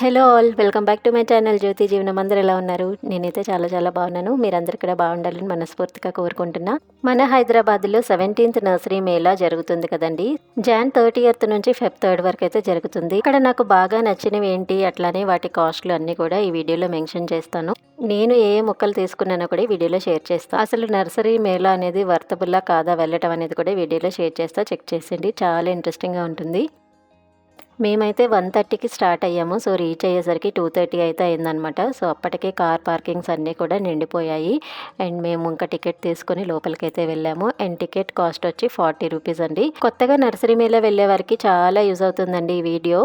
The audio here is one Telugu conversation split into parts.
Hello all welcome back to my channel Jyothi Jeevanam. అందరూ ఎలా ఉన్నారు? నేనైతే చాలా చాలా బాగున్నాను. మీరందరూ కూడా బాగుండాలని మనస్ఫూర్తిగా కోరుకుంటున్నా. మన హైదరాబాద్లో సెవెంటీన్త్ నర్సరీ మేళా జరుగుతుంది కదండి. జాన్ థర్టీ ఎయిత్ నుంచి ఫెబ్ థర్డ్ వరకు అయితే జరుగుతుంది. ఇక్కడ నాకు బాగా నచ్చినవి ఏంటి అట్లానే వాటి కాస్ట్లు అన్నీ కూడా ఈ వీడియోలో మెన్షన్ చేస్తాను. నేను ఏ ఏ మొక్కలు తీసుకున్నానో కూడా ఈ వీడియోలో షేర్ చేస్తాను అసలు నర్సరీ మేళా అనేది వర్తబుల్లా కాదా వెళ్ళటం అనేది కూడా వీడియోలో షేర్ చేస్తా. చెక్ చేసేయండి. చాలా ఇంట్రెస్టింగ్గా ఉంటుంది. మేమైతే వన్ థర్టీకి స్టార్ట్ అయ్యాము. సో రీచ్ అయ్యేసరికి టూ థర్టీ అయితే అయిందనమాట సో అప్పటికే కార్ పార్కింగ్స్ అన్నీ కూడా నిండిపోయాయి. అండ్ మేము ఇంకా టికెట్ తీసుకుని లోపలికి అయితే వెళ్ళాము. అండ్ టికెట్ కాస్ట్ వచ్చి ఫార్టీ రూపీస్ అండి. కొత్తగా నర్సరీ మేళ వెళ్ళే వారికి చాలా యూజ్ అవుతుందండి ఈ వీడియో.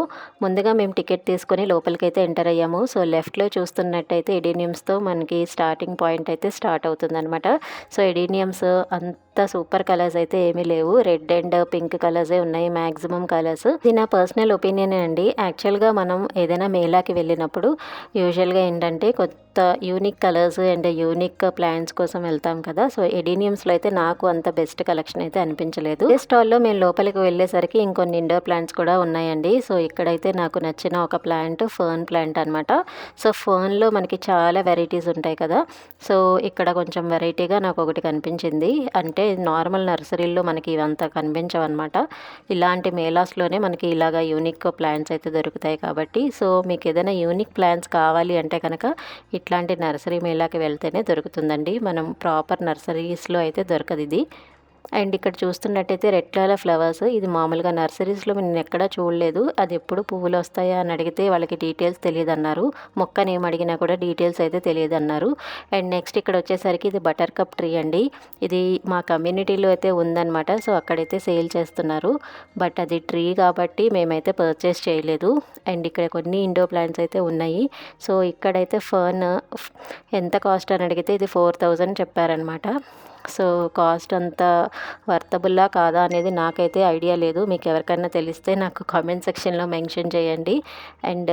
ముందుగా మేము టికెట్ తీసుకొని లోపలికి అయితే ఎంటర్ అయ్యాము. సో లెఫ్ట్లో చూస్తున్నట్టయితే ఎడీనియమ్స్తో మనకి స్టార్టింగ్ పాయింట్ అయితే స్టార్ట్ అవుతుందనమాట సో ఎడీనియమ్స్ అంత సూపర్ కలర్స్ అయితే ఏమీ లేవు. రెడ్ అండ్ పింక్ కలర్సే ఉన్నాయి మ్యాక్సిమం కలర్స్. ఇది నా పర్సనల్ ఒపీనియన్ అండి. యాక్చువల్గా మనం ఏదైనా మేళాకి వెళ్ళినప్పుడు యూజువల్గా ఏంటంటే కొత్త unique colours and unique plants కోసం వెళ్తాం కదా. సో ఎడీనియమ్స్లో అయితే నాకు అంత బెస్ట్ కలెక్షన్ అయితే అనిపించలేదు. ఈ స్టాల్లో మేము లోపలికి వెళ్ళేసరికి ఇంకొన్ని ఇండోర్ ప్లాంట్స్ కూడా ఉన్నాయండి. సో ఇక్కడైతే నాకు నచ్చిన ఒక ప్లాంట్ ఫర్న్ ప్లాంట్ అనమాట సో ఫర్న్లో మనకి చాలా వెరైటీస్ ఉంటాయి కదా. సో ఇక్కడ కొంచెం వెరైటీగా నాకు ఒకటి కనిపించింది. అంటే నార్మల్ నర్సరీల్లో మనకి ఇవంతా కనిపించవన్నమాట. ఇలాంటి మేలాస్లోనే మనకి ఇలాగా యూనిక్ ప్లాంట్స్ అయితే దొరుకుతాయి కాబట్టి సో మీకు ఏదైనా యూనిక్ ప్లాంట్స్ కావాలి అంటే కనుక ఇట్లాంటి నర్సరీ మేళాకి వెళ్తేనే దొరుకుతుందండి. మనం ప్రాపర్ నర్సరీస్లో అయితే దొరకదు ఇది. అండ్ ఇక్కడ చూస్తున్నట్టయితే రెడ్ కలర్ ఫ్లవర్స్. ఇది మామూలుగా నర్సరీస్లో నేను ఎక్కడా చూడలేదు. అది ఎప్పుడు పువ్వులు వస్తాయా అని అడిగితే వాళ్ళకి డీటెయిల్స్ తెలియదు అన్నారు మొక్కని ఏం అడిగినా కూడా డీటెయిల్స్ అయితే తెలియదు అన్నారు అండ్ నెక్స్ట్ ఇక్కడ వచ్చేసరికి ఇది బటర్ కప్ ట్రీ అండి. ఇది మా కమ్యూనిటీలో అయితే ఉందన్నమాట. సో అక్కడైతే సేల్ చేస్తున్నారు. బట్ అది ట్రీ కాబట్టి మేమైతే పర్చేస్ చేయలేదు. అండ్ ఇక్కడ కొన్ని ఇండోర్ ప్లాంట్స్ అయితే ఉన్నాయి. సో ఇక్కడైతే ఫర్న్ ఎంత కాస్ట్ అని అడిగితే ఇది ఫోర్ థౌజండ్ చెప్పారనమాట సో కాస్ట్ అంత వర్తబుల్లా కాదా అనేది నాకైతే ఐడియా లేదు. మీకు ఎవరికైనా తెలిస్తే నాకు కామెంట్ సెక్షన్లో మెన్షన్ చేయండి. అండ్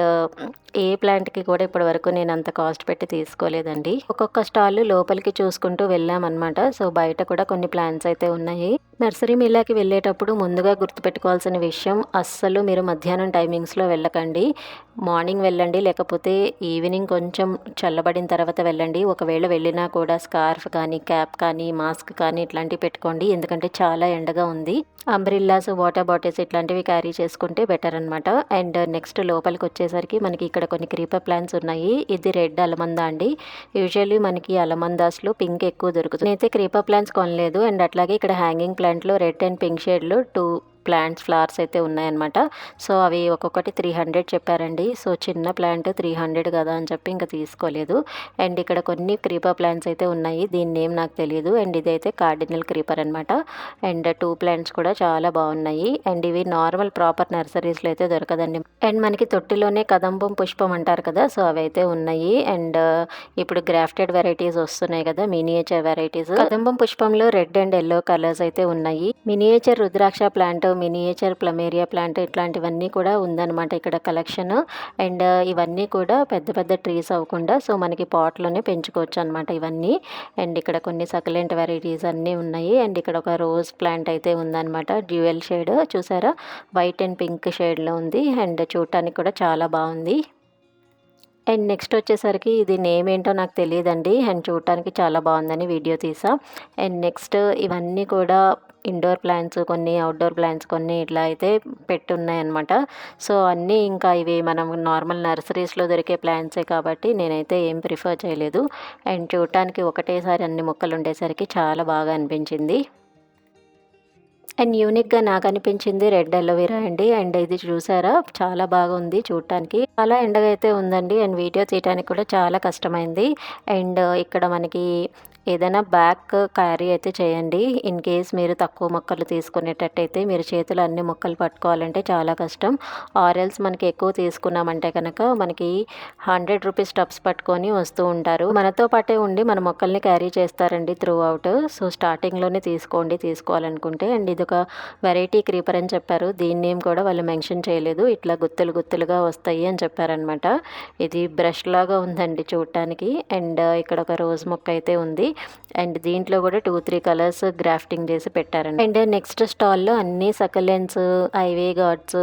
ఏ ప్లాంట్కి కూడా ఇప్పటి వరకు నేను అంత కాస్ట్ పెట్టి తీసుకోలేదండి. ఒక్కొక్క స్టాల్ లోపలికి చూసుకుంటూ వెళ్ళామన్నమాట. సో బయట కూడా కొన్ని ప్లాంట్స్ అయితే ఉన్నాయి. నర్సరీ మేళాకి వెళ్ళేటప్పుడు ముందుగా గుర్తుపెట్టుకోవాల్సిన విషయం అస్సలు మీరు మధ్యాహ్నం టైమింగ్స్లో వెళ్ళకండి. మార్నింగ్ వెళ్ళండి లేకపోతే ఈవినింగ్ కొంచెం చల్లబడిన తర్వాత వెళ్ళండి. ఒకవేళ వెళ్ళినా కూడా స్కార్ఫ్ కానీ క్యాప్ కానీ మాస్క్ కానీ ఇట్లాంటివి పెట్టుకోండి. ఎందుకంటే చాలా ఎండగా ఉంది. అంబ్రిల్లాస్ వాటర్ బాటిల్స్ ఇట్లాంటివి క్యారీ చేసుకుంటే బెటర్ అనమాట అండ్ నెక్స్ట్ లోపలికి వచ్చేసరికి మనకి ఇక్కడ కొన్ని క్రీపర్ ప్లాంట్స్ ఉన్నాయి. ఇది రెడ్ అలమందా అండి. యూజువల్లీ మనకి అలమందాస్లో పింక్ ఎక్కువ దొరుకుతుంది. నేనైతే క్రీపర్ ప్లాంట్స్ కొనలేదు. అండ్ అట్లాగే ఇక్కడ హ్యాంగింగ్ ప్యాంట్లు రెడ్ అండ్ పింక్ షేడ్లు టూ ప్లాంట్స్ ఫ్లవర్స్ అయితే ఉన్నాయన్నమాట. సో అవి ఒక్కొక్కటి త్రీ హండ్రెడ్ చెప్పారండి. సో చిన్న ప్లాంట్ త్రీ హండ్రెడ్ కదా అని చెప్పి ఇంకా తీసుకోలేదు. అండ్ ఇక్కడ కొన్ని క్రీపర్ ప్లాంట్స్ అయితే ఉన్నాయి. దీని నేమ్ నాకు తెలియదు అండ్ ఇదైతే కార్డినల్ క్రీపర్ అనమాట అండ్ టూ ప్లాంట్స్ కూడా చాలా బాగున్నాయి. అండ్ ఇవి నార్మల్ ప్రాపర్ నర్సరీస్లో అయితే దొరకదండి. అండ్ మనకి తొట్టిలోనే కదంబం పుష్పం అంటారు కదా సో అవి అయితే ఉన్నాయి. అండ్ ఇప్పుడు గ్రాఫ్టెడ్ వెరైటీస్ వస్తున్నాయి కదా మినియేచర్ వెరైటీస్. కదంబం పుష్పంలో రెడ్ అండ్ ఎల్లో కలర్స్ అయితే ఉన్నాయి. Miniature rudraksha plant miniature plumeria plant ఇట్లాంటివన్నీ కూడా ఉందన్నమాట ఇక్కడ కలెక్షన్. అండ్ ఇవన్నీ కూడా పెద్ద పెద్ద ట్రీస్ అవ్వకుండా సో మనకి పాట్లోనే పెంచుకోవచ్చు అనమాట ఇవన్నీ. అండ్ ఇక్కడ కొన్ని సకలెంట్ వెరైటీస్ అన్నీ ఉన్నాయి. అండ్ ఇక్కడ ఒక రోజ్ ప్లాంట్ అయితే ఉందన్నమాట డ్యూయల్ షేడ్. చూసారా? వైట్ అండ్ పింక్ షేడ్లో ఉంది. అండ్ చూడటానికి కూడా చాలా బాగుంది. అండ్ నెక్స్ట్ వచ్చేసరికి ఇది నేమ్ ఏంటో నాకు తెలియదండి. అండ్ చూడటానికి చాలా బాగుందని వీడియో తీసా. అండ్ నెక్స్ట్ ఇవన్నీ కూడా ఇండోర్ ప్లాంట్స్ కొన్ని అవుట్డోర్ ప్లాంట్స్ కొన్ని ఇట్లా అయితే పెట్టున్నాయి అనమాట సో అన్నీ ఇంకా ఇవి మనం నార్మల్ నర్సరీస్లో దొరికే ప్లాంట్సే కాబట్టి నేనైతే ఏం ప్రిఫర్ చేయలేదు. అండ్ చూడటానికి ఒకటేసారి అన్ని మొక్కలు ఉండేసరికి చాలా బాగా అనిపించింది. అండ్ యూనిక్గా నాకు అనిపించింది రెడ్ అలోవెరా అండి. అండ్ ఇది చూసారా? చాలా బాగుంది చూడటానికి. చాలా ఎండగా అయితే ఉందండి. అండ్ వీడియో తీయడానికి కూడా చాలా కష్టమైంది. అండ్ ఇక్కడ మనకి ఏదైనా బ్యాక్ క్యారీ అయితే చేయండి. ఇన్ కేస్ మీరు తక్కువ మొక్కలు తీసుకునేటట్టయితే మీరు చేతులు అన్ని మొక్కలు పట్టుకోవాలంటే చాలా కష్టం. ఆరెల్స్ మనకి ఎక్కువ తీసుకున్నామంటే కనుక మనకి హండ్రెడ్ రూపీస్ టబ్స్ పట్టుకొని వస్తూ ఉంటారు. మనతో పాటే ఉండి మన మొక్కల్ని క్యారీ చేస్తారండి త్రూ అవుట్ సో స్టార్టింగ్లోనే తీసుకోండి తీసుకోవాలనుకుంటే. అండ్ ఇది ఇది ఒక వెరైటీ క్రీపర్ అని చెప్పారు. దీని నేమ్ కూడా వాళ్ళు మెన్షన్ చేయలేదు. ఇట్లా గుత్తులు గుత్తులుగా వస్తాయి అని చెప్పారనమాట ఇది బ్రష్ లాగా ఉందండి చూడటానికి అండ్ ఇక్కడ ఒక రోజ్ మొక్క అయితే ఉంది. అండ్ దీంట్లో కూడా టూ త్రీ కలర్స్ గ్రాఫ్టింగ్ చేసి పెట్టారండి. అండ్ నెక్స్ట్ స్టాల్లో అన్ని సకలెన్స్ ఐవే గార్డ్స్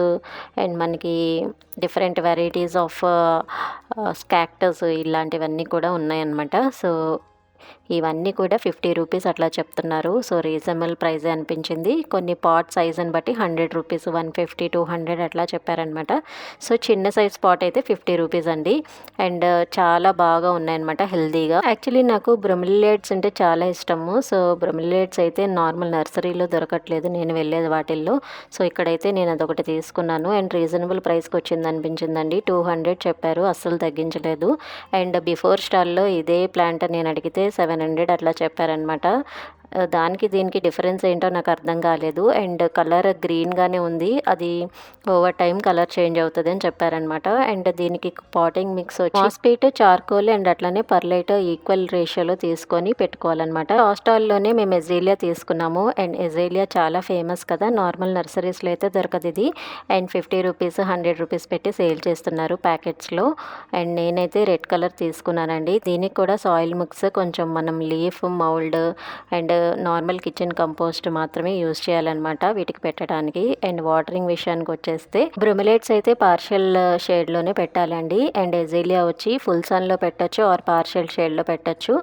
అండ్ మనకి డిఫరెంట్ వెరైటీస్ ఆఫ్ స్కాక్టర్స్ ఇలాంటివన్నీ కూడా ఉన్నాయన్నమాట. సో ఇవన్నీ కూడా ఫిఫ్టీ రూపీస్ అట్లా చెప్తున్నారు. సో రీజనబుల్ ప్రైజే అనిపించింది. కొన్ని పాట్ సైజుని బట్టి hundred rupees one fifty two hundred అట్లా చెప్పారనమాట. సో చిన్న సైజ్ పాట్ అయితే ఫిఫ్టీ రూపీస్ అండి. అండ్ చాలా బాగా ఉన్నాయన్నమాట హెల్దీగా. యాక్చువల్లీ నాకు బ్రొమిలేట్స్ అంటే చాలా ఇష్టము. సో బ్రొమిలేట్స్ అయితే నార్మల్ నర్సరీలో దొరకట్లేదు. నేను వెళ్ళేది వాటిల్లో. సో ఇక్కడైతే నేను అదొకటి తీసుకున్నాను. అండ్ రీజనబుల్ ప్రైస్కి వచ్చింది అనిపించిందండి. టూ హండ్రెడ్ చెప్పారు. అస్సలు తగ్గించలేదు. అండ్ బిఫోర్ స్టాల్లో ఇదే ప్లాంట్ నేను అడిగితే సెవెన్ హండ్రెడ్ అట్లా చెప్పారనమాట దానికి దీనికి డిఫరెన్స్ ఏంటో నాకు అర్థం కాలేదు. అండ్ కలర్ గ్రీన్గానే ఉంది. అది ఓవర్ టైం కలర్ చేంజ్ అవుతుంది అని చెప్పారనమాట అండ్ దీనికి పాటింగ్ మిక్స్ వచ్చి మాస్పీట్ చార్కోల్ అండ్ అట్లనే పర్లైట్ ఈక్వల్ రేషియోలో తీసుకొని పెట్టుకోవాలన్నమాట. హాస్టల్లోనే మేము ఎజేలియా తీసుకున్నాము. అండ్ ఎజేలియా చాలా ఫేమస్ కదా. నార్మల్ నర్సరీస్లో అయితే దొరకదు ఇది. And fifty rupees hundred rupees పెట్టి సేల్ చేస్తున్నారు ప్యాకెట్స్లో. అండ్ నేనైతే రెడ్ కలర్ తీసుకున్నానండి. దీనికి కూడా సాయిల్ మిక్స్ కొంచెం మనం leaf mould and normal kitchen compost మాత్రమే యూజ్ చేయాలన్నమాట. వీటికి పెట్టడానికి అండ్ వాటరింగ్ విషయానికి వచ్చేస్తే బ్రుమిలేట్స్ అయితే పార్షియల్ షేడ్లోనే పెట్టాలండి. అండ్ ఎజీలియా వచ్చి ఫుల్ సన్లో పెట్టచ్చు ఆర్ పార్షియల్ షేడ్లో పెట్టచ్చు.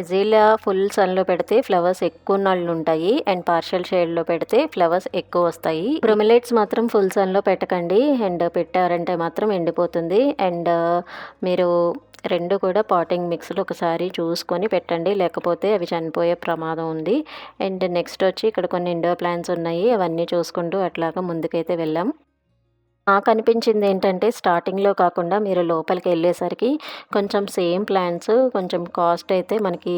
ఎజీలియా ఫుల్ సన్లో పెడితే ఫ్లవర్స్ ఎక్కువ నాళ్ళు ఉంటాయి. అండ్ పార్షియల్ షేడ్లో పెడితే ఫ్లవర్స్ ఎక్కువ వస్తాయి. బ్రుమిలేట్స్ మాత్రం ఫుల్ సన్లో పెట్టకండి. అండ్ పెట్టారంటే మాత్రం ఎండిపోతుంది. అండ్ మీరు రెండు కూడా పాటింగ్ మిక్స్లో ఒకసారి చూసుకొని పెట్టండి. లేకపోతే అవి చనిపోయే ప్రమాదం ఉంది. అండ్ నెక్స్ట్ వచ్చి ఇక్కడ కొన్ని ఇండోర్ ప్లాంట్స్ ఉన్నాయి. అవన్నీ చూసుకుంటూ అట్లాగా ముందుకైతే వెళ్ళాం. నాకు అనిపించింది ఏంటంటే స్టార్టింగ్లో కాకుండా మీరు లోపలికి వెళ్ళేసరికి కొంచెం సేమ్ ప్లాన్స్ కొంచెం కాస్ట్ అయితే మనకి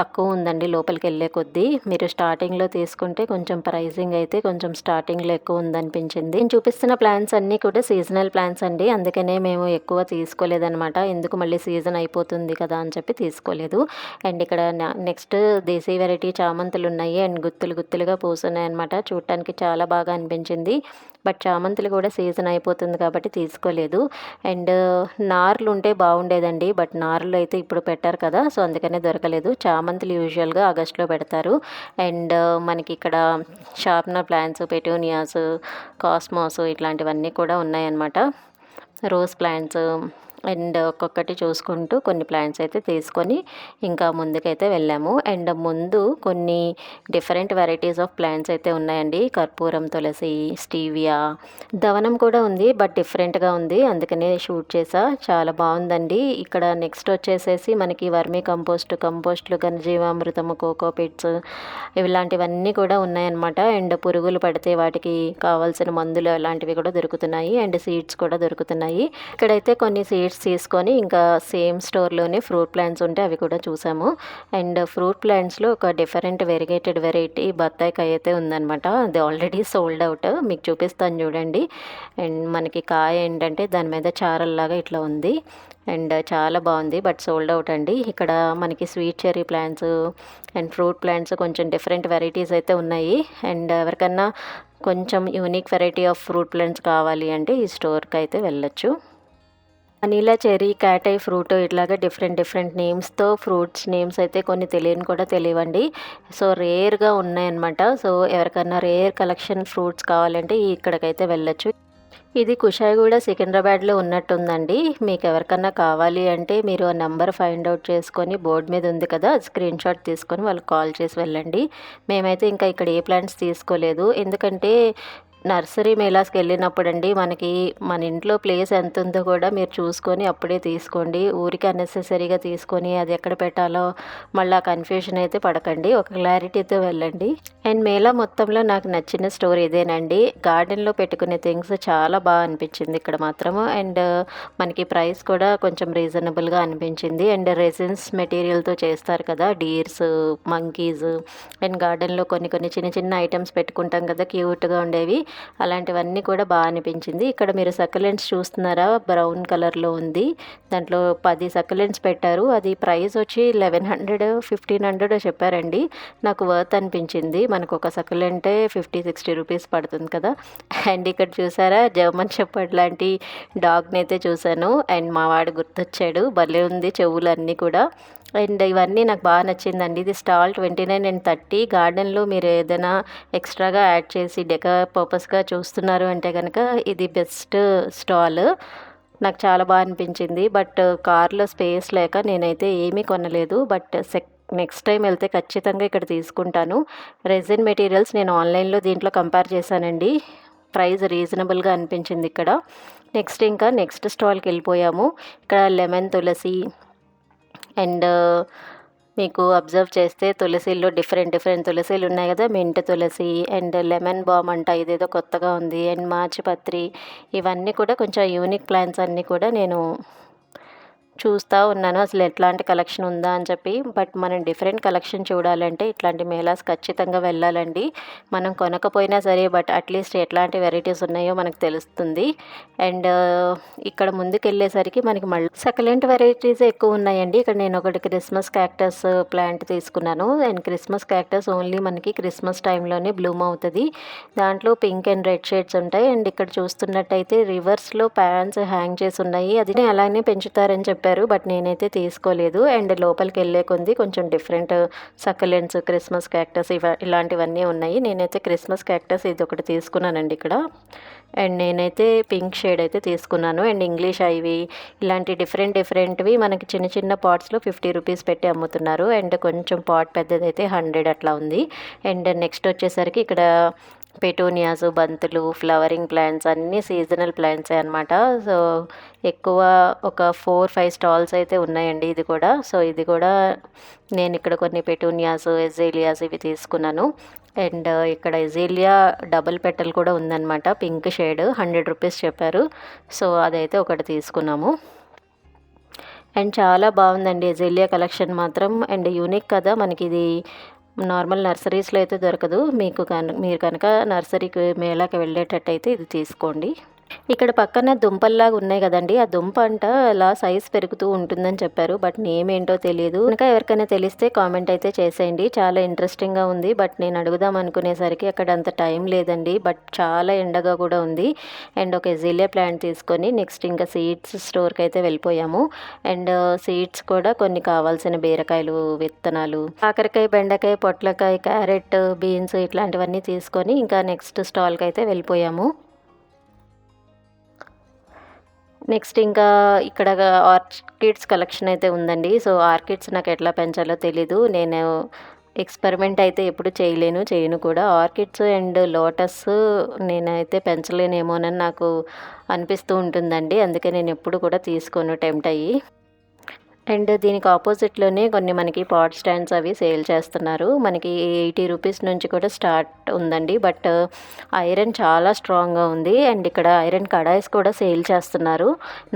తక్కువ ఉందండి లోపలికి వెళ్ళే కొద్దీ. మీరు స్టార్టింగ్లో తీసుకుంటే కొంచెం ప్రైజింగ్ అయితే కొంచెం స్టార్టింగ్లో ఎక్కువ ఉందనిపించింది. నేను చూపిస్తున్న ప్లాన్స్ అన్నీ కూడా సీజనల్ ప్లాన్స్ అండి. అందుకనే మేము ఎక్కువ తీసుకోలేదనమాట ఎందుకు మళ్ళీ సీజన్ అయిపోతుంది కదా అని చెప్పి తీసుకోలేదు. అండ్ ఇక్కడ నెక్స్ట్ దేశీ వెరైటీ చామంతులు ఉన్నాయి. అండ్ గుత్తులు గుత్తులుగా పూసున్నాయి అనమాట చూడటానికి చాలా బాగా అనిపించింది. బట్ చామంతులు కూడా సీజన్ అయిపోతుంది కాబట్టి తీసుకోలేదు. అండ్ నార్లు ఉంటే బాగుండేదండి. బట్ నార్లు అయితే ఇప్పుడు పెట్టారు కదా సో అందుకనే దొరకలేదు. చామంతులు యూజువల్గా ఆగస్ట్లో పెడతారు. అండ్ మనకి ఇక్కడ షార్ప్నర్ ప్లాంట్స్ పెటోనియాస్ కాస్మోస్ ఇట్లాంటివన్నీ కూడా ఉన్నాయన్నమాట. రోజ్ ప్లాంట్స్ అండ్ ఒక్కొక్కటి చూసుకుంటూ కొన్ని ప్లాంట్స్ అయితే తీసుకొని ఇంకా ముందుకైతే వెళ్ళాము. అండ్ ముందు కొన్ని డిఫరెంట్ వెరైటీస్ ఆఫ్ ప్లాంట్స్ అయితే ఉన్నాయండి. కర్పూరం తులసి స్టీవియా. దవనం కూడా ఉంది బట్ డిఫరెంట్గా ఉంది. అందుకనే షూట్ చేసా. చాలా బాగుందండి. ఇక్కడ నెక్స్ట్ వచ్చేసేసి మనకి వర్మీ కంపోస్ట్ కంపోస్ట్లు ఘనజీవామృతము కోకో పిట్స్ ఇలాంటివన్నీ కూడా ఉన్నాయన్నమాట. అండ్ పురుగులు పడితే వాటికి కావాల్సిన మందులు అలాంటివి కూడా దొరుకుతున్నాయి. అండ్ సీడ్స్ కూడా దొరుకుతున్నాయి. ఇక్కడైతే కొన్ని సీడ్స్ తీసుకొని ఇంకా సేమ్ స్టోర్లోనే ఫ్రూట్ ప్లాంట్స్ ఉంటే అవి కూడా చూసాము. అండ్ ఫ్రూట్ ప్లాంట్స్లో ఒక డిఫరెంట్ వెరిగేటెడ్ వెరైటీ బత్తాయికాయ అయితే ఉందనమాట అది ఆల్రెడీ సోల్డ్ అవుట్. మీకు చూపిస్తాను చూడండి. అండ్ మనకి కాయ ఏంటంటే దాని మీద చారల్లాగా ఇట్లా ఉంది. అండ్ చాలా బాగుంది బట్ సోల్డ్ అవుట్ అండి. ఇక్కడ మనకి sweet cherry plants and fruit plants కొంచెం డిఫరెంట్ వెరైటీస్ అయితే ఉన్నాయి. అండ్ ఎవరికన్నా కొంచెం unique variety of fruit plants కావాలి అంటే ఈ స్టోర్కి అయితే వెళ్ళొచ్చు. వనీలా చెరీ క్యాటై ఫ్రూట్ ఇట్లాగా డిఫరెంట్ డిఫరెంట్ నేమ్స్తో ఫ్రూట్స్ నేమ్స్ అయితే కొన్ని తెలియని కూడా తెలియవండి. సో రేర్గా ఉన్నాయన్నమాట. సో ఎవరికైనా రేర్ కలెక్షన్ ఫ్రూట్స్ కావాలంటే ఇక్కడికైతే వెళ్ళొచ్చు. ఇది కుషాయిగూడ సికింద్రాబాద్లో ఉన్నట్టుందండి. మీకు ఎవరికన్నా కావాలి అంటే మీరు ఆ నెంబర్ ఫైండ్ అవుట్ చేసుకొని బోర్డు మీద ఉంది కదా స్క్రీన్ షాట్ తీసుకొని వాళ్ళకి కాల్ చేసి వెళ్ళండి. మేమైతే ఇంకా ఇక్కడ ఏ ప్లాంట్స్ తీసుకోలేదు. ఎందుకంటే నర్సరీ మేళాస్కి వెళ్ళినప్పుడు అండి మనకి మన ఇంట్లో ప్లేస్ ఎంత ఉందో కూడా మీరు చూసుకొని అప్పుడే తీసుకోండి. ఊరికి అన్నెసెసరీగా తీసుకొని అది ఎక్కడ పెట్టాలో మళ్ళీ కన్ఫ్యూషన్ అయితే పడకండి. ఒక క్లారిటీతో వెళ్ళండి. అండ్ మేళా మొత్తంలో నాకు నచ్చిన స్టోర్ ఇదేనండి. గార్డెన్లో పెట్టుకునే థింగ్స్ చాలా బాగా అనిపించింది ఇక్కడ మాత్రము. అండ్ మనకి ప్రైస్ కూడా కొంచెం రీజనబుల్గా అనిపించింది. అండ్ రెసిన్స్ మెటీరియల్తో చేస్తారు కదా డీర్స్ మంకీస్. అండ్ గార్డెన్లో కొన్ని కొన్ని చిన్న చిన్న ఐటమ్స్ పెట్టుకుంటాం కదా క్యూట్గా ఉండేవి. అలాంటివన్నీ కూడా బాగా అనిపించింది. ఇక్కడ మీరు సక్యులెంట్స్ చూస్తున్నారా? బ్రౌన్ కలర్లో ఉంది. దాంట్లో పది సక్యులెంట్స్ పెట్టారు. అది ప్రైస్ వచ్చి లెవెన్ హండ్రెడ్ ఫిఫ్టీన్ హండ్రెడ్ చెప్పారండి. నాకు వర్త్ అనిపించింది. మనకు ఒక సక్యులెంటే ఫిఫ్టీ సిక్స్టీ రూపీస్ పడుతుంది కదా. అండ్ ఇక్కడ చూసారా? జర్మన్ షెపర్డ్ లాంటి డాగ్ని అయితే చూశాను. అండ్ మా వాడు గుర్తొచ్చాడు. భలే ఉంది చెవులు అన్నీ కూడా. అండ్ ఇవన్నీ నాకు బాగా నచ్చిందండి. ఇది stall twenty nine and thirty. గార్డెన్లో మీరు ఏదైనా ఎక్స్ట్రాగా యాడ్ చేసి డెకర్ పర్పస్గా చూస్తున్నారు అంటే కనుక ఇది బెస్ట్ స్టాల్. నాకు చాలా బాగా అనిపించింది. బట్ కార్లో స్పేస్ లేక నేనైతే ఏమీ కొనలేదు. బట్ సెక్ నెక్స్ట్ టైం వెళ్తే ఖచ్చితంగా ఇక్కడ తీసుకుంటాను. రెజిన్ మెటీరియల్స్ నేను ఆన్లైన్లో దీంట్లో కంపేర్ చేశానండి. ప్రైస్ రీజనబుల్గా అనిపించింది ఇక్కడ. నెక్స్ట్ ఇంకా నెక్స్ట్ స్టాల్కి వెళ్ళిపోయాము. ఇక్కడ లెమన్ తులసి అండ్ uh, మీకు అబ్జర్వ్ చేస్తే తులసిలో డిఫరెంట్ డిఫరెంట్ తులసిలు ఉన్నాయి కదా mint tulsi and lemon balm అంట ఇదేదో కొత్తగా ఉంది అండ్ మార్చిపత్రి ఇవన్నీ కూడా కొంచెం యూనిక్ ప్లాంట్స్ అన్నీ కూడా నేను చూస్తూ ఉన్నాను. అసలు ఎట్లాంటి కలెక్షన్ ఉందా అని చెప్పి. బట్ మనం డిఫరెంట్ కలెక్షన్ చూడాలంటే ఇట్లాంటి మేళాస్ ఖచ్చితంగా వెళ్ళాలండి. మనం కొనకపోయినా సరే బట్ అట్లీస్ట్ ఎట్లాంటి వెరైటీస్ ఉన్నాయో మనకు తెలుస్తుంది. అండ్ ఇక్కడ ముందుకు వెళ్ళేసరికి మనకి మళ్ళీ సకలెంట్ వెరైటీస్ ఎక్కువ ఉన్నాయండి. ఇక్కడ నేను ఒకటి క్రిస్మస్ క్యాక్టస్ ప్లాంట్ తీసుకున్నాను. అండ్ క్రిస్మస్ క్యాక్టస్ ఓన్లీ మనకి క్రిస్మస్ టైంలోనే బ్లూమ్ అవుతుంది. దాంట్లో పింక్ అండ్ రెడ్ షేడ్స్ ఉంటాయి. అండ్ ఇక్కడ చూస్తున్నట్టయితే రివర్స్లో ప్యాన్స్ హ్యాంగ్ చేసి ఉన్నాయి. అది అలానే పెంచుతారని చెప్పి చెప్పారు బట్ నేనైతే తీసుకోలేదు. అండ్ లోపలికి వెళ్ళే కొంది కొంచెం డిఫరెంట్ సక్కలెంట్స్ క్రిస్మస్ క్యాక్టస్ ఇవ ఇలాంటివన్నీ ఉన్నాయి. నేనైతే క్రిస్మస్ క్యాక్టస్ ఇది ఒకటి తీసుకున్నానండి ఇక్కడ. అండ్ నేనైతే పింక్ షేడ్ అయితే తీసుకున్నాను. అండ్ ఇంగ్లీష్ ఐవి ఇలాంటి డిఫరెంట్ డిఫరెంట్వి మనకి చిన్న చిన్న పాట్స్లో ఫిఫ్టీ రూపీస్ పెట్టి అమ్ముతున్నారు. అండ్ కొంచెం పాట్ పెద్దదైతే హండ్రెడ్ అట్లా ఉంది. అండ్ నెక్స్ట్ వచ్చేసరికి ఇక్కడ పెటోనియాస్ బంతులు ఫ్లవరింగ్ ప్లాంట్స్ అన్నీ సీజనల్ ప్లాంట్సే అనమాట సో ఎక్కువ ఒక ఫోర్ ఫైవ్ స్టాల్స్ అయితే ఉన్నాయండి ఇది కూడా. సో ఇది కూడా నేను ఇక్కడ కొన్ని పెటోనియాస్ ఎజేలియాస్ ఇవి తీసుకున్నాను. అండ్ ఇక్కడ ఎజేలియా డబుల్ పెటల్ కూడా ఉందన్నమాట పింక్ షేడ్ హండ్రెడ్ రూపీస్ చెప్పారు. సో అదైతే ఒకటి తీసుకున్నాము. అండ్ చాలా బాగుందండి ఎజేలియా కలెక్షన్ మాత్రం. అండ్ యూనిక్ కదా మనకి ఇది నార్మల్ నర్సరీస్లో అయితే దొరకదు. మీకు కను మీరు కనుక నర్సరీకి మేళాకి వెళ్ళేటట్టయితే ఇది తీసుకోండి. ఇక్కడ పక్కన దుంపల్లాగా ఉన్నాయి కదండి. ఆ దుంప అంట అలా సైజ్ పెరుగుతూ ఉంటుందని చెప్పారు. బట్ నేమ్ ఏంటో తెలియదు ఇంకా ఎవరికైనా తెలిస్తే కామెంట్ అయితే చేసేయండి. చాలా ఇంట్రెస్టింగ్గా ఉంది. బట్ నేను అడుగుదాం అనుకునేసరికి అక్కడ అంత టైం లేదండి. బట్ చాలా ఎండగా కూడా ఉంది. అండ్ ఒక ఎజిలియా ప్లాంట్ తీసుకొని నెక్స్ట్ ఇంకా సీడ్స్ స్టోర్కి అయితే వెళ్ళిపోయాము. అండ్ సీడ్స్ కూడా కొన్ని కావాల్సిన బీరకాయలు విత్తనాలు కాకరకాయ బెండకాయ పొట్లకాయ క్యారెట్ బీన్స్ ఇట్లాంటివన్నీ తీసుకొని ఇంకా నెక్స్ట్ స్టాల్కి అయితే వెళ్ళిపోయాము. నెక్స్ట్ ఇంకా ఇక్కడ ఆర్కిడ్స్ కలెక్షన్ అయితే ఉందండి. సో ఆర్కిడ్స్ నాకు ఎట్లా పెంచాలో తెలీదు. నేను ఎక్స్పెరిమెంట్ అయితే ఎప్పుడు చేయలేను చేయను కూడా. ఆర్కిడ్స్ అండ్ లోటస్ నేనైతే పెంచలేనేమోనని నాకు అనిపిస్తూ ఉంటుందండి. అందుకే నేను ఎప్పుడు కూడా తీసుకోను టెంప్ట్ అయ్యి. అండ్ దీనికి ఆపోజిట్లోనే కొన్ని మనకి పాట్ స్టాండ్స్ అవి సేల్ చేస్తున్నారు. మనకి ఎయిటీ రూపీస్ నుంచి కూడా స్టార్ట్ ఉందండి. బట్ uh, ఐరన్ చాలా స్ట్రాంగ్గా ఉంది. అండ్ ఇక్కడ ఐరన్ కడాయిస్ కూడా సేల్ చేస్తున్నారు.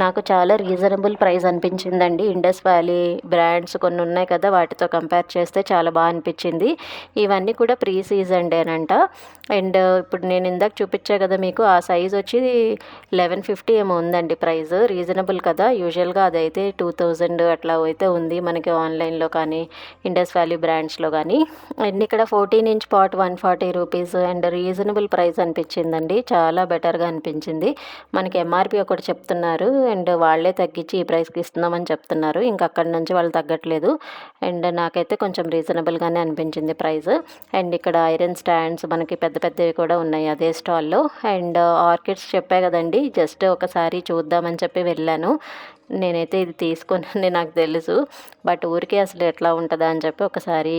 నాకు చాలా రీజనబుల్ ప్రైస్ అనిపించిందండి. ఇండస్ వ్యాలీ బ్రాండ్స్ కొన్ని ఉన్నాయి కదా వాటితో కంపేర్ చేస్తే చాలా బాగా అనిపించింది. ఇవన్నీ కూడా ప్రీ సీజన్ డేనంట అండ్ uh, ఇప్పుడు నేను ఇందాక చూపించా కదా మీకు ఆ సైజ్ వచ్చి లెవెన్ ఫిఫ్టీ ఏమో ఉందండి ప్రైస్. రీజనబుల్ కదా యూజువల్గా అదైతే టూ థౌజండ్ అట్లా అయితే ఉంది. మనకి ఆన్లైన్లో కానీ ఇండస్ వ్యాలీ బ్రాండ్స్లో కానీ. అండ్ ఇక్కడ fourteen inch pot one forty rupees and reasonable price అనిపించిందండి. చాలా బెటర్గా అనిపించింది. మనకి ఎంఆర్పి ఒకటి చెప్తున్నారు. అండ్ వాళ్ళే తగ్గించి ఈ ప్రైస్కి ఇస్తున్నామని చెప్తున్నారు. ఇంకా అక్కడి నుంచి వాళ్ళు తగ్గట్లేదు. అండ్ నాకైతే కొంచెం రీజనబుల్గానే అనిపించింది ప్రైస్. అండ్ ఇక్కడ ఐరన్ స్టాండ్స్ మనకి పెద్ద పెద్దవి కూడా ఉన్నాయి అదే స్టాల్లో. అండ్ ఆర్కిడ్స్ చెప్పా కదండి జస్ట్ ఒకసారి చూద్దామని చెప్పి వెళ్ళాను. నేనైతే ఇది తీసుకున్నాను నాకు తెలుసు. బట్ ఊరికే అసలు ఎట్లా ఉంటుందా అని చెప్పి ఒకసారి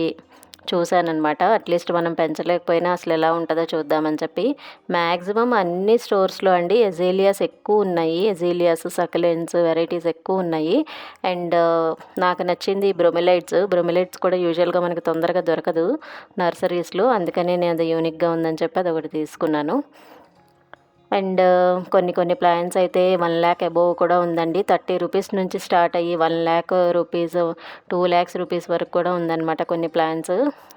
చూశానమాట అట్లీస్ట్ మనం పెంచలేకపోయినా అసలు ఎలా ఉంటుందో చూద్దామని చెప్పి. మ్యాక్సిమం అన్ని స్టోర్స్లో అండి ఎజీలియాస్ ఎక్కువ ఉన్నాయి. ఎజీలియాస్ సకలెన్స్ వెరైటీస్ ఎక్కువ ఉన్నాయి. అండ్ uh, నాకు నచ్చింది బ్రొమిలైట్స్ బ్రొమిలైట్స్ కూడా యూజువల్గా మనకి తొందరగా దొరకదు నర్సరీస్లో. అందుకనే నేను అది యూనిక్గా ఉందని చెప్పి అది ఒకటి తీసుకున్నాను. అండ్ uh, కొన్ని కొన్ని ప్లాన్స్ అయితే వన్ ల్యాక్ అబోవ్ కూడా ఉందండి. థర్టీ రూపీస్ నుంచి స్టార్ట్ అయ్యి one lakh rupees two lakhs rupees వరకు కూడా ఉందన్నమాట కొన్ని ప్లాన్స్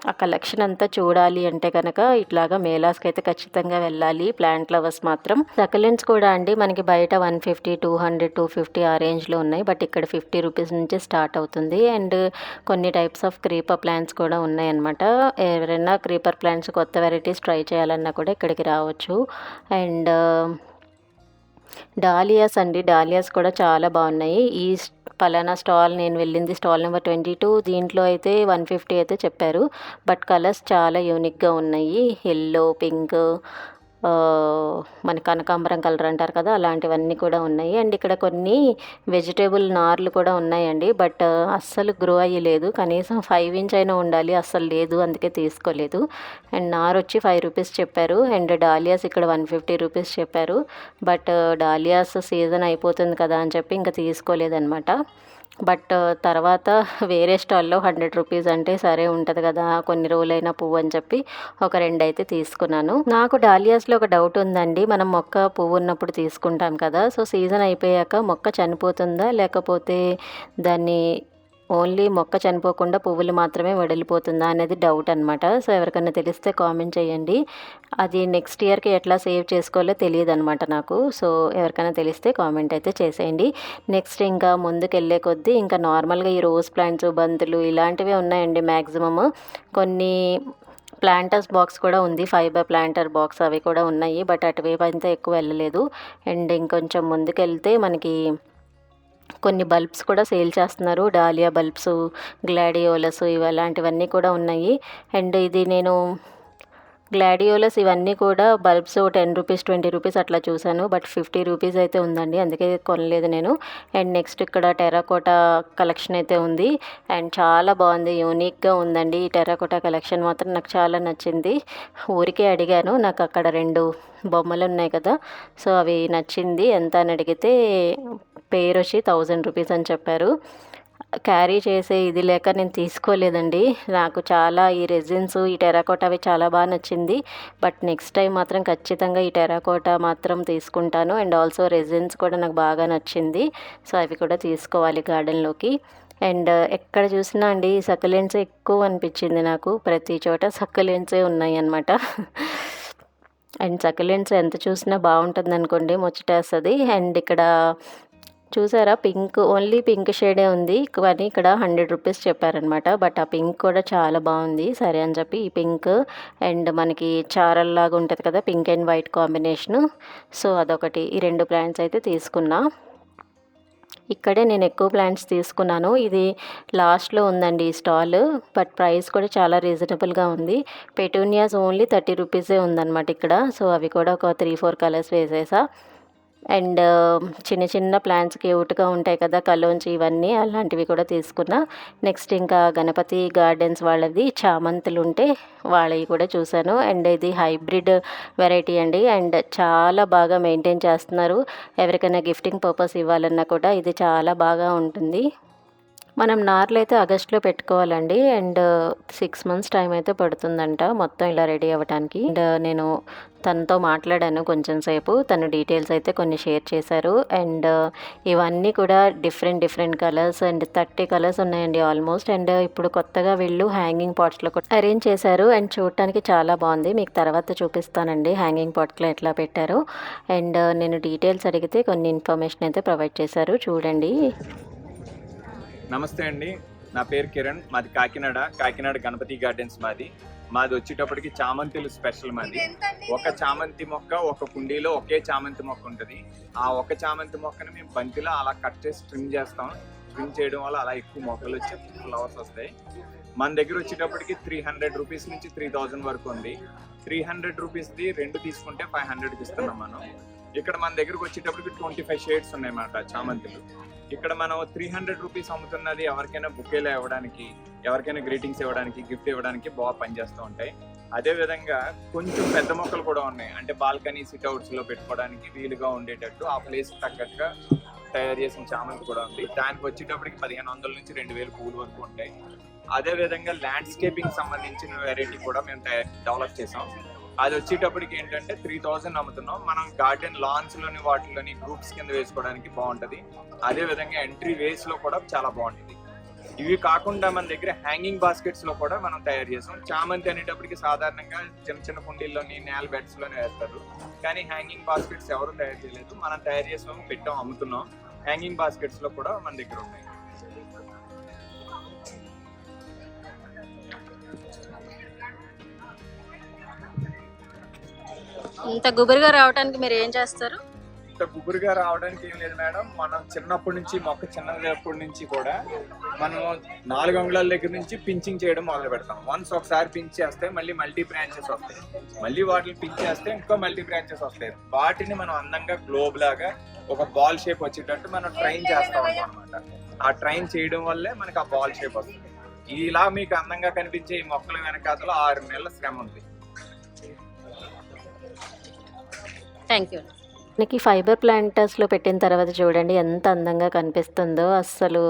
ఆ కలెక్షన్ అంతా చూడాలి అంటే కనుక ఇట్లాగా మేలాస్కి అయితే ఖచ్చితంగా వెళ్ళాలి. ప్లాంట్ లవర్స్ మాత్రం. సకలెంట్స్ కూడా అండి మనకి బయట one fifty two hundred two fifty ఆ రేంజ్లో ఉన్నాయి. బట్ ఇక్కడ ఫిఫ్టీ రూపీస్ నుంచి స్టార్ట్ అవుతుంది. అండ్ కొన్ని టైప్స్ ఆఫ్ క్రీపర్ ప్లాంట్స్ కూడా ఉన్నాయన్నమాట. ఎవరైనా క్రీపర్ ప్లాంట్స్ కొత్త వెరైటీస్ ట్రై చేయాలన్నా కూడా ఇక్కడికి రావచ్చు. అండ్ డాలియాస్ అండి. డాలియాస్ కూడా చాలా బాగున్నాయి. ఈ స్- స్టాల్ నేను వెళ్ళింది స్టాల్ నెంబర్ ట్వంటీ టూ. దీంట్లో అయితే వన్ ఫిఫ్టీ అయితే చెప్పారు. బట్ కలర్స్ చాలా యూనిక్గా ఉన్నాయి. ఎల్లో పింక్ మన కనకాంబరం కలర్ అంటారు కదా అలాంటివన్నీ కూడా ఉన్నాయి. అండ్ ఇక్కడ కొన్ని వెజిటేబుల్ నార్లు కూడా ఉన్నాయండి. బట్ అస్సలు గ్రో అయ్యలేదు. కనీసం ఫైవ్ ఇంచ్ అయినా ఉండాలి. అస్సలు లేదు. అందుకే తీసుకోలేదు. అండ్ నార్ వచ్చి ఫైవ్ రూపీస్ చెప్పారు. అండ్ డాలియాస్ ఇక్కడ వన్ ఫిఫ్టీ రూపీస్ చెప్పారు. బట్ డాలియాస్ సీజన్ అయిపోతుంది కదా అని చెప్పి ఇంకా తీసుకోలేదనమాట బట్ తర్వాత వేరే స్టాల్లో హండ్రెడ్ రూపీస్ అంటే సరే ఉంటుంది కదా కొన్ని రోజులైనా పువ్వు అని చెప్పి ఒక రెండు అయితే తీసుకున్నాను. నాకు డాలియాస్లో ఒక డౌట్ ఉందండి. మనం మొక్క పువ్వు ఉన్నప్పుడు తీసుకుంటాం కదా సో సీజన్ అయిపోయాక మొక్క చనిపోతుందా లేకపోతే దాన్ని ఓన్లీ మొక్క చనిపోకుండా పువ్వులు మాత్రమే వడిలిపోతుందా అనేది డౌట్ అనమాట సో ఎవరికైనా తెలిస్తే కామెంట్ చేయండి. అది నెక్స్ట్ ఇయర్కి ఎట్లా సేవ్ చేసుకోవాలో తెలియదు అనమాట నాకు. సో ఎవరికైనా తెలిస్తే కామెంట్ అయితే చేసేయండి. నెక్స్ట్ ఇంకా ముందుకెళ్ళే కొద్దీ ఇంకా నార్మల్గా ఈ రోజ్ ప్లాంట్స్ బంతులు ఇలాంటివి ఉన్నాయండి మ్యాక్సిమమ్ కొన్ని ప్లాంటర్స్ బాక్స్ కూడా ఉంది. ఫైబర్ ప్లాంటర్ బాక్స్ అవి కూడా ఉన్నాయి. బట్ అటువైపు అంతా ఎక్కువ వెళ్ళలేదు. అండ్ ఇంకొంచెం ముందుకెళ్తే మనకి కొన్ని బల్బ్స్ కూడా సేల్ చేస్తున్నారు. డాలియా బల్బ్స్ గ్లాడియోలస్ ఇవి అలాంటివన్నీ కూడా ఉన్నాయి. అండ్ ఇది నేను గ్లాడియోలస్ ఇవన్నీ కూడా bulbs ten rupees twenty rupees అట్లా చూశాను. బట్ ఫిఫ్టీ రూపీస్ అయితే ఉందండి. అందుకే కొనలేదు నేను. అండ్ నెక్స్ట్ ఇక్కడ టెరాకోటా కలెక్షన్ అయితే ఉంది. అండ్ చాలా బాగుంది. యూనిక్గా ఉందండి ఈ టెరాకోటా కలెక్షన్. మాత్రం నాకు చాలా నచ్చింది. ఊరికే అడిగాను. నాకు అక్కడ రెండు బొమ్మలు ఉన్నాయి కదా. సో అవి నచ్చింది. ఎంత అని అడిగితే పేరు వచ్చి థౌజండ్ రూపీస్ అని చెప్పారు. క్యారీ చేసే ఇది లేక నేను తీసుకోలేదండి. నాకు చాలా ఈ రెజిన్స్ ఈ టెరాకోటా అవి చాలా బాగా నచ్చింది. బట్ నెక్స్ట్ టైం మాత్రం ఖచ్చితంగా ఈ టెరాకోటా మాత్రం తీసుకుంటాను. అండ్ ఆల్సో రెజిన్స్ కూడా నాకు బాగా నచ్చింది. సో అవి కూడా తీసుకోవాలి గార్డెన్లోకి అండ్ ఎక్కడ చూసినా అండి సక్కలెన్సే ఎక్కువ అనిపించింది నాకు. ప్రతి చోట సక్కలెంట్సే ఉన్నాయి అన్నమాట. అండ్ సక్కలెంట్స్ ఎంత చూసినా బాగుంటుంది అనుకోండి ముచ్చటేస్తుంది. అండ్ ఇక్కడ చూసారా పింక్ ఓన్లీ పింక్ షేడే ఉంది. కానీ ఇక్కడ హండ్రెడ్ రూపీస్ చెప్పారనమాట. బట్ ఆ పింక్ కూడా చాలా బాగుంది. సరే అని చెప్పి ఈ పింక్ అండ్ మనకి చారల్లాగా ఉంటుంది కదా pink and white combination. So అదొకటి. ఈ రెండు ప్లాంట్స్ అయితే తీసుకున్నా. ఇక్కడే నేను ఎక్కువ ప్లాంట్స్ తీసుకున్నాను. ఇది లాస్ట్లో ఉందండి ఈ స్టాల్ బట్ ప్రైస్ కూడా చాలా రీజనబుల్గా ఉంది. పెటూనియాస్ ఓన్లీ థర్టీ రూపీసే ఉందన్నమాట ఇక్కడ. సో అవి కూడా ఒక త్రీ ఫోర్ కలర్స్ వేసేసా. అండ్ um, చిన్న చిన్న ప్లాంట్స్ క్యూట్గా ఉంటాయి కదా కలోంచి ఇవన్నీ అలాంటివి కూడా తీసుకున్నా. నెక్స్ట్ ఇంకా గణపతి గార్డెన్స్ వాళ్ళది చామంతులు ఉంటే వాళ్ళవి కూడా చూశాను. అండ్ ఇది హైబ్రిడ్ వెరైటీ అండి. అండ్ చాలా బాగా మెయింటైన్ చేస్తున్నారు. ఎవరికైనా గిఫ్టింగ్ పర్పస్ ఇవ్వాలన్నా కూడా ఇది చాలా బాగా ఉంటుంది. మనం నార్లు అయితే ఆగస్ట్లో పెట్టుకోవాలండి. అండ్ సిక్స్ మంత్స్ టైం అయితే పడుతుందంట మొత్తం ఇలా రెడీ అవ్వడానికి అండ్ నేను తనతో మాట్లాడాను కొంచెం సేపు. తను డీటెయిల్స్ అయితే కొన్ని షేర్ చేశారు. అండ్ ఇవన్నీ కూడా different different colours and thirty colours ఉన్నాయండి ఆల్మోస్ట్. అండ్ ఇప్పుడు కొత్తగా వీళ్ళు హ్యాంగింగ్ పాట్స్లో కూడా అరేంజ్ చేశారు. అండ్ చూడటానికి చాలా బాగుంది. మీకు తర్వాత చూపిస్తానండి హ్యాంగింగ్ పాట్స్లో ఎట్లా పెట్టారు. అండ్ నేను డీటెయిల్స్ అడిగితే కొన్ని ఇన్ఫర్మేషన్ అయితే ప్రొవైడ్ చేశారు. చూడండి. నమస్తే అండి. నా పేరు కిరణ్. మాది కాకినాడ. కాకినాడ గణపతి గార్డెన్స్ మాది. మాది వచ్చేటప్పటికి చామంతులు స్పెషల్ మాది. ఒక చామంతి మొక్క ఒక కుండీలో ఒకే చామంతి మొక్క ఉంటుంది. ఆ ఒక చామంతి మొక్కని మేము బంతిలో అలా కట్ చేసి ట్రిమ్ చేస్తాం. ట్రిమ్ చేయడం వల్ల అలా ఎక్కువ మొక్కలు వచ్చి ఫ్లవర్స్ వస్తాయి. మన దగ్గర వచ్చేటప్పటికి త్రీ హండ్రెడ్ రూపీస్ నుంచి త్రీ థౌజండ్ వరకు ఉంది. త్రీ హండ్రెడ్ రూపీస్ది రెండు తీసుకుంటే ఫైవ్ హండ్రెడ్కి ఇస్తున్నాం మనం. ఇక్కడ మన దగ్గరకు వచ్చేటప్పటికి ట్వంటీ ఫైవ్ షేడ్స్ ఉన్నాయన్నమాట చామంతులు. ఇక్కడ మనం త్రీ హండ్రెడ్ రూపీస్ అమ్ముతున్నది ఎవరికైనా బుకేలు ఇవ్వడానికి ఎవరికైనా గ్రీటింగ్స్ ఇవ్వడానికి గిఫ్ట్ ఇవ్వడానికి బాగా పనిచేస్తూ ఉంటాయి. అదే విధంగా కొంచెం పెద్ద మొక్కలు కూడా ఉన్నాయి. అంటే బాల్కనీ సిట్అవుట్స్లో పెట్టుకోవడానికి వీలుగా ఉండేటట్టు ఆ ప్లేస్ తగ్గట్టుగా తయారు చేసిన చామంతి కూడా ఉంది. దానికి వచ్చేటప్పటికి పదిహేను వందల నుంచి రెండు వేలు పూలు వరకు ఉంటాయి. అదే విధంగా ల్యాండ్స్కేపింగ్ సంబంధించిన వెరైటీ కూడా మేము డెవలప్ చేసాం. అది వచ్చేటప్పటికి ఏంటంటే త్రీ థౌజండ్ అమ్ముతున్నాం. మనం గార్డెన్ లాన్స్లోని వాటిలోని గ్రూప్స్ కింద వేసుకోవడానికి బాగుంటది అదే విధంగా ఎంట్రీ వేస్లో కూడా చాలా బాగుంటుంది ఇవి కాకుండా మన దగ్గర హ్యాంగింగ్ బాస్కెట్స్లో కూడా మనం తయారు చేస్తాం. చామంతి అనేటప్పటికి సాధారణంగా చిన్న చిన్న కుండీల్లోని నేల బెడ్స్లోనే వేస్తారు. కానీ హ్యాంగింగ్ బాస్కెట్స్ ఎవరు తయారు చేయలేదు. మనం తయారు చేసాము పెట్టాం అమ్ముతున్నాం. హ్యాంగింగ్ బాస్కెట్స్లో కూడా మన దగ్గర ఉన్నాయి ఇంత గుబురుగా రావడానికి మీరు ఏం చేస్తారు? ఇంత గుబురుగా రావడానికి ఏం లేదు మేడం. మనం చిన్నప్పటి నుంచి మొక్క చిన్నప్పటి నుంచి కూడా మనం నాలుగు అంగుళాల దగ్గర నుంచి పించింగ్ చేయడం మొదలు పెడతాం. వన్స్ ఒకసారి పించ్ చేస్తే మళ్ళీ మల్టీ బ్రాంచెస్ వస్తాయి. మళ్ళీ వాటిని పించ్ చేస్తే ఇంకో మల్టీ బ్రాంచెస్ వస్తాయి. వాటిని మనం అందంగా గ్లోబ్ లాగా ఒక బాల్ షేప్ వచ్చేటట్టు మనం ట్రైన్ చేస్తాం అనమాట ఆ ట్రైన్ చేయడం వల్లే మనకి ఆ బాల్ షేప్ వస్తుంది. ఇలా మీకు అందంగా కనిపించే ఈ మొక్కల వెనకాతలో ఆరు నెలల శ్రమ ఉంది. థ్యాంక్ యూ మనకి ఫైబర్ ప్లాంటర్స్లో పెట్టిన తర్వాత చూడండి ఎంత అందంగా కనిపిస్తుందో. అస్సలు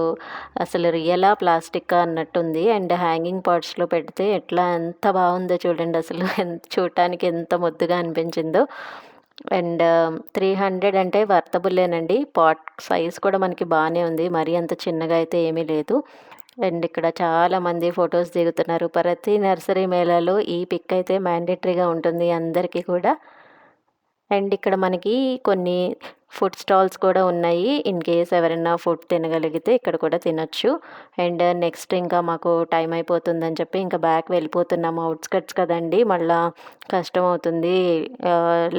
అసలు రియలా ప్లాస్టిక్ అన్నట్టుంది. అండ్ హ్యాంగింగ్ పాట్స్లో పెడితే ఎట్లా ఎంత బాగుందో చూడండి. అసలు ఎంత చూడటానికి ఎంత ముద్దుగా అనిపించిందో. అండ్ త్రీ హండ్రెడ్ అంటే వర్తబుల్లేనండి పాట్ సైజ్ కూడా మనకి బాగానే ఉంది. మరీ అంత చిన్నగా అయితే ఏమీ లేదు. అండ్ ఇక్కడ చాలామంది ఫొటోస్ దిగుతున్నారు. ప్రతి నర్సరీ మేళాలో ఈ పిక్ అయితే మ్యాండేటరీగా ఉంటుంది అందరికీ కూడా. అండ్ ఇక్కడ మనకి కొన్ని ఫుడ్ స్టాల్స్ కూడా ఉన్నాయి. ఇన్ కేస్ ఎవరైనా ఫుడ్ తినగలిగితే ఇక్కడ కూడా తినొచ్చు. అండ్ నెక్స్ట్ ఇంకా మాకు టైం అయిపోతుందని చెప్పి ఇంకా బ్యాక్ వెళ్ళిపోతున్నాము. అవుట్స్కట్స్ కదండి. మళ్ళీ కష్టం అవుతుంది.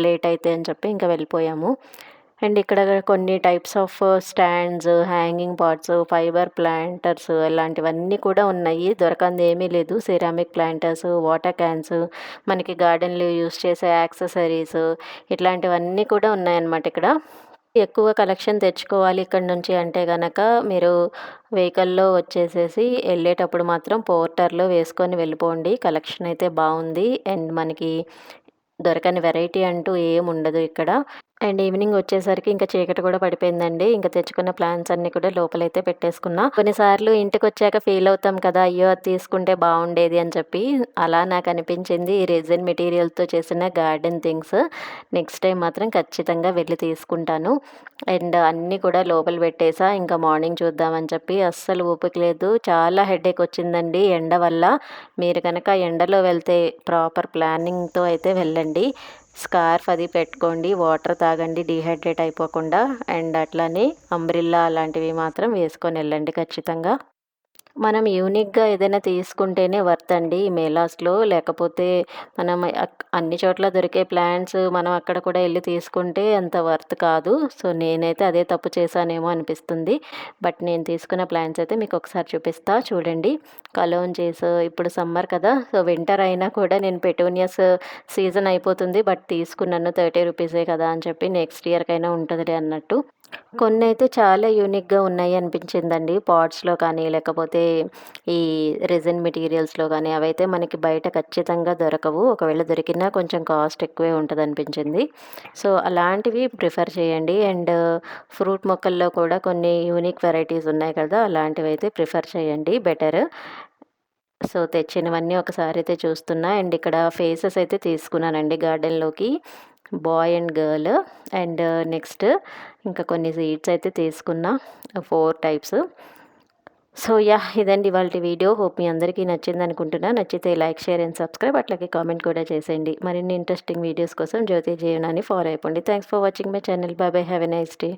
లేట్ అయితే అని చెప్పి ఇంకా వెళ్ళిపోయాము. అండ్ ఇక్కడ కొన్ని types of stands hanging pots fibre planters ఇలాంటివన్నీ కూడా ఉన్నాయి. దొరకంది ఏమీ లేదు. సిరామిక్ ప్లాంటర్స్ వాటర్ క్యాన్స్ మనకి గార్డెన్లో యూస్ చేసే యాక్సెసరీస్ ఇట్లాంటివన్నీ కూడా ఉన్నాయన్నమాట ఇక్కడ. ఎక్కువ కలెక్షన్ తెచ్చుకోవాలి ఇక్కడ నుంచి అంటే కనుక మీరు వెహికల్లో వచ్చేసేసి వెళ్ళేటప్పుడు మాత్రం పోర్టర్లో వేసుకొని వెళ్ళిపోండి. కలెక్షన్ అయితే బాగుంది. అండ్ మనకి దొరకని వెరైటీ అంటూ ఏం ఉండదు ఇక్కడ. అండ్ ఈవినింగ్ వచ్చేసరికి ఇంకా చీకటి కూడా పడిపోయిందండి. ఇంకా తెచ్చుకున్న ప్లాన్స్ అన్ని కూడా లోపలైతే పెట్టేసుకున్నా. కొన్నిసార్లు ఇంటికి వచ్చాక ఫీల్ అవుతాం కదా అయ్యో అది తీసుకుంటే బాగుండేది అని చెప్పి. అలా నాకు అనిపించింది ఈ రెజిన్ మెటీరియల్తో చేసిన గార్డెన్ థింగ్స్. నెక్స్ట్ టైం మాత్రం ఖచ్చితంగా వెళ్ళి తీసుకుంటాను. అండ్ అన్నీ కూడా లోపల పెట్టేసా ఇంకా మార్నింగ్ చూద్దామని చెప్పి. అస్సలు ఓపిక లేదు. చాలా హెడేక్ వచ్చిందండి ఎండ వల్ల. మీరు కనుక ఎండలో వెళ్తే ప్రాపర్ ప్లానింగ్తో అయితే వెళ్ళండి. స్కార్ఫ్ అది పెట్టుకోండి వాటర్ తాగండి డిహైడ్రేట్ అయిపోకుండా అండ్ అట్లానే అంబ్రిల్లా అలాంటివి మాత్రం వేసుకొని వెళ్ళండి ఖచ్చితంగా. మనం యూనిక్గా ఏదైనా తీసుకుంటేనే వర్త్ అండి ఈ మేలాస్లో. లేకపోతే మనం అన్ని చోట్ల దొరికే ప్లాంట్స్ మనం అక్కడ కూడా వెళ్ళి తీసుకుంటే అంత వర్త్ కాదు. సో నేనైతే అదే తప్పు చేశానేమో అనిపిస్తుంది. బట్ నేను తీసుకున్న ప్లాంట్స్ అయితే మీకు ఒకసారి చూపిస్తా చూడండి. కలోన్ చేసు ఇప్పుడు సమ్మర్ కదా సో వింటర్ అయినా కూడా నేను పెటోనియస్ సీజన్ అయిపోతుంది. బట్ తీసుకున్నాను థర్టీ రూపీసే కదా అని చెప్పి నెక్స్ట్ ఇయర్కైనా ఉంటుందిలే అన్నట్టు. కొన్ని అయితే చాలా యూనిక్గా ఉన్నాయి అనిపించిందండి. పాట్స్లో కానీ లేకపోతే ఈ రెజిన్ మెటీరియల్స్లో కానీ అవైతే మనకి బయట ఖచ్చితంగా దొరకవు. ఒకవేళ దొరికినా కొంచెం కాస్ట్ ఎక్కువే ఉంటుంది అనిపించింది సో అలాంటివి ప్రిఫర్ చేయండి. అండ్ ఫ్రూట్ మొక్కల్లో కూడా కొన్ని యూనిక్ వెరైటీస్ ఉన్నాయి కదా అలాంటివి అయితే ప్రిఫర్ చేయండి. బెటర్. సో తెచ్చినవన్నీ ఒకసారి అయితే చూస్తున్నా. అండ్ ఇక్కడ ఫేసెస్ అయితే తీసుకున్నానండి గార్డెన్లోకి. Boy and girl and next ఇంకా కొన్ని సీడ్స్ అయితే తీసుకున్నా ఫోర్ టైప్స్ సో యా ఇదండి వాళ్ళ వీడియో హోప్ మీ అందరికీ నచ్చింది అనుకుంటున్నా. నచ్చితే లైక్ షేర్ అండ్ సబ్స్క్రైబ్ అట్లాగే కామెంట్ కూడా చేసేయండి. మరిన్ని ఇంట్రెస్టింగ్ వీడియోస్ కోసం జ్యోతి జీవనాన్ని ఫాలో అయిపోండి. Thanks for watching my channel bye bye have a nice day